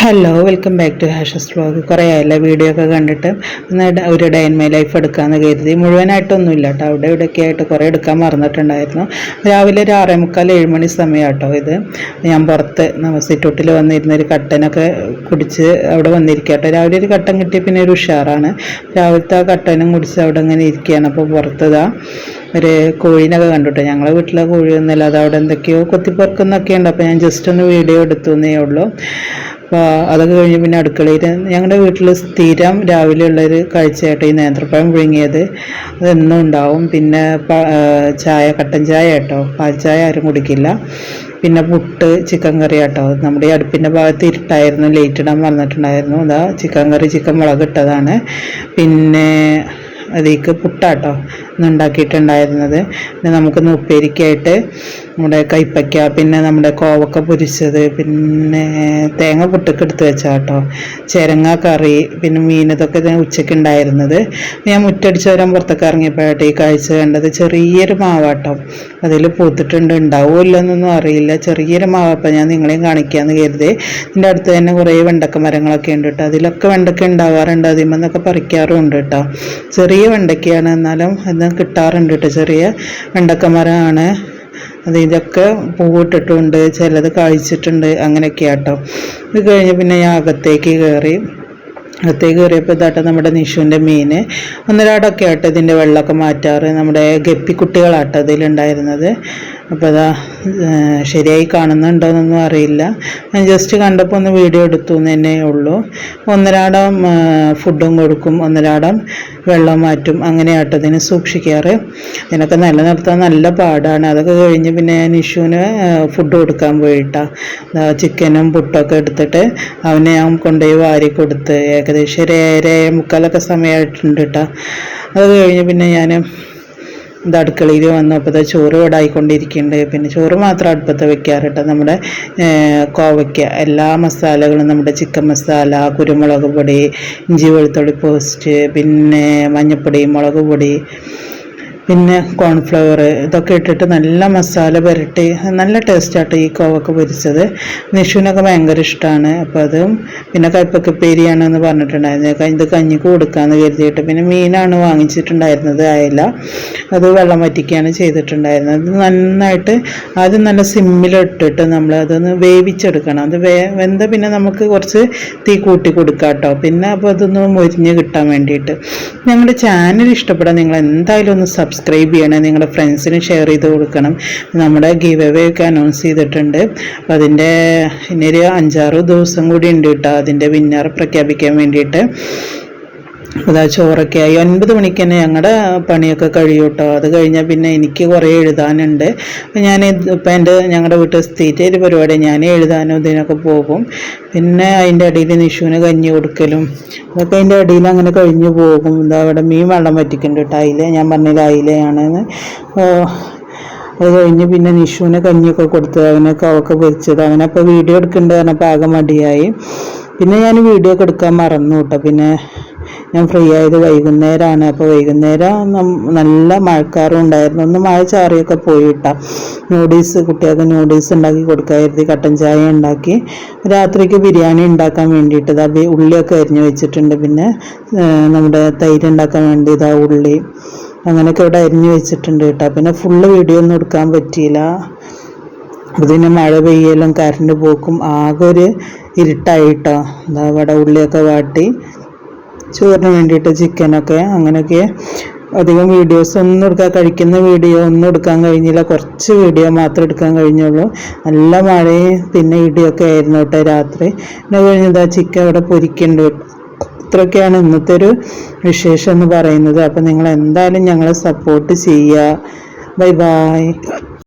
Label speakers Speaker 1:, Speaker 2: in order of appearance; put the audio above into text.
Speaker 1: Hello welcome back to ഹാഷസ് vlog കുറേ ആയല്ല വീഡിയോ ഒക്കെ കണ്ടിട്ട്. ഒന്ന് ഒരു ഡേ ഇൻ മൈ ലൈഫ് എടുക്കാമെന്ന് കരുതി. മുഴുവനായിട്ടൊന്നുമില്ല കേട്ടോ അവിടെ ഇവിടെയൊക്കെ ആയിട്ട് കുറേ എടുക്കാൻ മറന്നിട്ടുണ്ടായിരുന്നു. രാവിലെ ഒരു ആറേ മുക്കാൽ ഏഴ് മണി സമയം കേട്ടോ ഇത്. ഞാൻ പുറത്ത് സിറ്റൗട്ടിൽ വന്നിരുന്ന ഒരു കട്ടനൊക്കെ കുടിച്ച് അവിടെ വന്നിരിക്കുക കേട്ടോ രാവിലെ ഒരു കട്ടൻ കിട്ടിയ പിന്നെ ഒരു ഉഷാറാണ്. രാവിലത്തെ ആ കട്ടനും കുടിച്ച് അവിടെ ഇങ്ങനെ ഇരിക്കുകയാണ്. അപ്പോൾ പുറത്തതാ ഒരു കോഴീനൊക്കെ കണ്ടുട്ടോ. ഞങ്ങളെ വീട്ടിലെ കോഴിയൊന്നുമില്ല അത് അവിടെ എന്തൊക്കെയോ കൊത്തിപ്പറക്കുന്നൊക്കെ ഉണ്ട്. അപ്പോൾ ഞാൻ ജസ്റ്റ് ഒന്ന് വീഡിയോ എടുത്തു എന്നേ ഉള്ളൂ. അപ്പോൾ അതൊക്കെ കഴിഞ്ഞ് പിന്നെ അടുക്കളയിൽ ഞങ്ങളുടെ വീട്ടിൽ സ്ഥിരം രാവിലെ ഉള്ളൊരു കാഴ്ചയായിട്ട് ഈ നേന്ത്രപ്പഴം പുഴുങ്ങിയത്. അതെന്നും ഉണ്ടാവും. പിന്നെ ചായ കട്ടൻ ചായ കേട്ടോ. പാൽ ചായ ആരും കുടിക്കില്ല. പിന്നെ പുട്ട് ചിക്കൻ കറി കേട്ടോ. നമ്മുടെ ഈ അടുപ്പിന്റെ ഭാഗത്ത് ഇരുട്ടായിരുന്നു. ലേറ്റ് ഇടാൻ വന്നിട്ടുണ്ടായിരുന്നു അതാ ചിക്കൻ കറി ചിക്കൻ മുളക് ഇട്ടതാണ്. പിന്നെ അതിലേക്ക് പുട്ടാട്ടോ ഇന്ന് ഉണ്ടാക്കിയിട്ടുണ്ടായിരുന്നത് പിന്നെ നമുക്കൊന്ന് ഉപ്പേരിക്കായിട്ട് നമ്മുടെ കൈപ്പയ്ക്ക പിന്നെ നമ്മുടെ കോവക്ക പൊരിച്ചത് പിന്നെ തേങ്ങ പുട്ടൊക്കെ എടുത്ത് വെച്ചാൽ കേട്ടോ ചിരങ്ങ കറി പിന്നെ മീൻ ഇതൊക്കെ ഉച്ചയ്ക്ക് ഉണ്ടായിരുന്നത്. ഞാൻ മുറ്റടിച്ച് വരാൻ പുറത്തൊക്കെ ഇറങ്ങിയപ്പോഴായിട്ട് ഈ കാഴ്ച കണ്ടത്. ചെറിയൊരു മാവാട്ടോ. അതിൽ പൂത്തിട്ടുണ്ട്. ഉണ്ടാവുമോ ഇല്ലെന്നൊന്നും അറിയില്ല. ചെറിയൊരു മാവപ്പം ഞാൻ നിങ്ങളെയും കാണിക്കാമെന്ന് കരുതി. ഇതിന്റെ അടുത്ത് തന്നെ കുറേ വെണ്ടക്ക മരങ്ങളൊക്കെ ഉണ്ട് കേട്ടോ. അതിലൊക്കെ വെണ്ടക്ക ഉണ്ടാവാറുണ്ട്. അതിൽ നിന്നൊക്കെ പറിക്കാറുണ്ട് കേട്ടോ. ചെറിയ വെണ്ടക്കയാണ് എന്നാലും അത് കിട്ടാറുണ്ട് കേട്ടോ ചെറിയ വെണ്ടക്ക മരമാണ് അത് ഇതൊക്കെ പൂവിട്ടിട്ടുണ്ട് ചിലത് കഴിച്ചിട്ടുണ്ട് അങ്ങനെയൊക്കെ ആട്ടോ ഇത് കഴിഞ്ഞ് പിന്നെ ഞാൻ അകത്തേക്ക് കയറി. അകത്തേക്ക് കയറിയപ്പോൾ ഇതാട്ടോ നമ്മുടെ നിഷുവിന്റെ മീൻ. ഒന്നരാടൊക്കെ ആട്ടോ ഇതിന്റെ വെള്ളമൊക്കെ മാറ്റാറ്. നമ്മുടെ ഗപ്പിക്കുട്ടികളാട്ടോ ഇതിലുണ്ടായിരുന്നത്. അപ്പോൾ അതാ ശരിയായി കാണുന്നുണ്ടോയെന്നൊന്നും അറിയില്ല. ഞാൻ ജസ്റ്റ് കണ്ടപ്പോൾ ഒന്ന് വീഡിയോ എടുത്തു എന്ന് തന്നെ ഉള്ളൂ. ഒന്നരാടം ഫുഡും കൊടുക്കും ഒന്നരാടം വെള്ളം മാറ്റും അങ്ങനെയാട്ടോ ഇതിനെ സൂക്ഷിക്കാറ്. ഇതിനൊക്കെ നിലനിർത്താൻ നല്ല പാടാണ്. അതൊക്കെ കഴിഞ്ഞ് പിന്നെ ഞാൻ ഇഷുവിന് ഫുഡ് കൊടുക്കാൻ പോയിട്ടാണ് ചിക്കനും പുട്ടൊക്കെ എടുത്തിട്ട് അവനെ ഞാൻ കൊണ്ടുപോയി വാരി കൊടുത്ത്. ഏകദേശം ഒരു ഏഴര ഏഴേ മുക്കാലൊക്കെ സമയമായിട്ടുണ്ട് കേട്ടോ അത് കഴിഞ്ഞ് പിന്നെ ഞാൻ ഇത് അടുക്കളയിൽ വന്നപ്പോൾ ദാ ചോറ് ഇവിടെ ആയിക്കൊണ്ടിരിക്കുന്നുണ്ട് പിന്നെ ചോറ് മാത്രം അടുപ്പത്ത് വെക്കാറ് കേട്ടോ. നമ്മുടെ കോവയ്ക്ക എല്ലാ മസാലകളും നമ്മുടെ ചിക്കൻ മസാല കുരുമുളക് പൊടി ഇഞ്ചി വെളുത്തുള്ളി പേസ്റ്റ് പിന്നെ മഞ്ഞൾപ്പൊടി മുളക് പൊടി പിന്നെ കോൺഫ്ലവർ ഇതൊക്കെ ഇട്ടിട്ട് നല്ല മസാല പുരട്ടി നല്ല ടേസ്റ്റാട്ടോ ഈ കോവക്ക പൊരിച്ചത്. നിഷുവിനൊക്കെ ഭയങ്കര ഇഷ്ടമാണ് അപ്പോൾ അതും പിന്നെ കയ്പക്കപ്പേരിയാണ് എന്ന് പറഞ്ഞിട്ടുണ്ടായിരുന്നു. ക- ഇത് കഞ്ഞിക്ക് കൊടുക്കാമെന്ന് കരുതിയിട്ട് പിന്നെ മീനാണ് വാങ്ങിച്ചിട്ടുണ്ടായിരുന്നത് അയല. അത് വെള്ളം വറ്റിക്കുകയാണ് ചെയ്തിട്ടുണ്ടായിരുന്നത്. നന്നായിട്ട് ആദ്യം നല്ല സിമ്മിലിട്ടിട്ട് നമ്മൾ അതൊന്ന് വേവിച്ചെടുക്കണം. അത് വേ വെന്ത പിന്നെ നമുക്ക് കുറച്ച് തീ കൂട്ടി കൊടുക്കാം കേട്ടോ പിന്നെ അപ്പോൾ അതൊന്ന് മൊരിഞ്ഞ് കിട്ടാൻ വേണ്ടിയിട്ട്. ഞങ്ങളുടെ ചാനൽ ഇഷ്ടപ്പെടാൻ നിങ്ങൾ എന്തായാലും ഒന്ന് സബ്സ്ക്രൈബ് ചെയ്യണം നിങ്ങളുടെ ഫ്രണ്ട്സിന് ഷെയർ ചെയ്ത് കൊടുക്കണം. നമ്മുടെ ഗീവ് അവേ ഒക്കെ അനൗൺസ് ചെയ്തിട്ടുണ്ട്. അപ്പോൾ അതിന്റെ ഇനി ഒരു അഞ്ചാറ് ദിവസം കൂടി ഉണ്ട് കേട്ടോ അതിന്റെ വിന്നർ പ്രഖ്യാപിക്കാൻ വേണ്ടിയിട്ട്. അതാ ചോറൊക്കെ ആയി ഒൻപത് മണിക്ക് തന്നെ ഞങ്ങളുടെ പണിയൊക്കെ കഴിയും കേട്ടോ അത് കഴിഞ്ഞാൽ പിന്നെ എനിക്ക് കുറേ എഴുതാനുണ്ട്. ഞാൻ ഇപ്പം എന്റെ ഞങ്ങളുടെ വീട്ടിൽ സ്ഥിരം ഒരു പരിപാടി ഞാൻ എഴുതാനും ഇതിനൊക്കെ പോകും. പിന്നെ അതിന്റെ ഇടയിൽ നിഷുവിന് കഞ്ഞി കൊടുക്കലും. അതൊക്കെ അതിന്റെ ഇടയിൽ അങ്ങനെ കഴിഞ്ഞു പോകും. എന്താ അവിടെ മീൻ വെള്ളം പറ്റിക്കുന്നുണ്ട് കേട്ടോ അയില ഞാൻ പറഞ്ഞില്ല അയിലയാണെന്ന്. അത് കഴിഞ്ഞ് പിന്നെ നിഷുവിന് കഞ്ഞിയൊക്കെ കൊടുത്ത് അവനൊക്കെ അവൾക്ക് പൊരിച്ചത്. അവനപ്പോൾ വീഡിയോ എടുക്കേണ്ടത് പറഞ്ഞപ്പോൾ ആകെ മടിയായി. പിന്നെ ഞാൻ വീഡിയോ ഒക്കെ എടുക്കാൻ മറന്നു കേട്ടോ പിന്നെ ഞാൻ ഫ്രീ ആയത് വൈകുന്നേരമാണ് അപ്പോൾ വൈകുന്നേരം നല്ല മഴക്കാറും ഉണ്ടായിരുന്നു. ഒന്ന് മഴ ചാറിയൊക്കെ പോയിട്ടാ. നൂഡിൽസ് കുട്ടികൾക്ക് നൂഡിൽസ് ഉണ്ടാക്കി കൊടുക്കാതിരുത്തി കട്ടൻ ചായ ഉണ്ടാക്കി. രാത്രിക്ക് ബിരിയാണി ഉണ്ടാക്കാൻ വേണ്ടിയിട്ട് ഇതാ ഉള്ളിയൊക്കെ അരിഞ്ഞു വെച്ചിട്ടുണ്ട്. പിന്നെ നമ്മുടെ തൈര് ഉണ്ടാക്കാൻ വേണ്ടി ഇതാ ഉള്ളി അങ്ങനെയൊക്കെ ഇവിടെ അരിഞ്ഞു വെച്ചിട്ടുണ്ട് കേട്ടോ. പിന്നെ ഫുള്ള് വീഡിയോ ഒന്നും എടുക്കാൻ പറ്റിയില്ല. ഇതിന് മഴ പെയ്യലും കറണ്ട് പോക്കും ആകെ ഒരു ഇരുട്ടായിട്ടോ എന്താ ഇവിടെ ഉള്ളിയൊക്കെ വാട്ടി. ചോറിന് വേണ്ടിയിട്ട് ചിക്കനൊക്കെ അങ്ങനെയൊക്കെ അധികം വീഡിയോസ് ഒന്നും എടുക്കാൻ കഴിക്കുന്ന വീഡിയോ ഒന്നും എടുക്കാൻ കഴിഞ്ഞില്ല. കുറച്ച് വീഡിയോ മാത്രം എടുക്കാൻ കഴിഞ്ഞുള്ളൂ. നല്ല മഴയും പിന്നെ ഇടിയൊക്കെ ആയിരുന്നു കേട്ടോ രാത്രി. പിന്നെ ആ ചിക്കൻ ഇവിടെ പൊരിക്കേണ്ടി ഇത്രയൊക്കെയാണ് ഇന്നത്തെ ഒരു വിശേഷം എന്ന് പറയുന്നത്. അപ്പം നിങ്ങൾ എന്തായാലും ഞങ്ങളെ സപ്പോർട്ട് ചെയ്യുക. Bye bye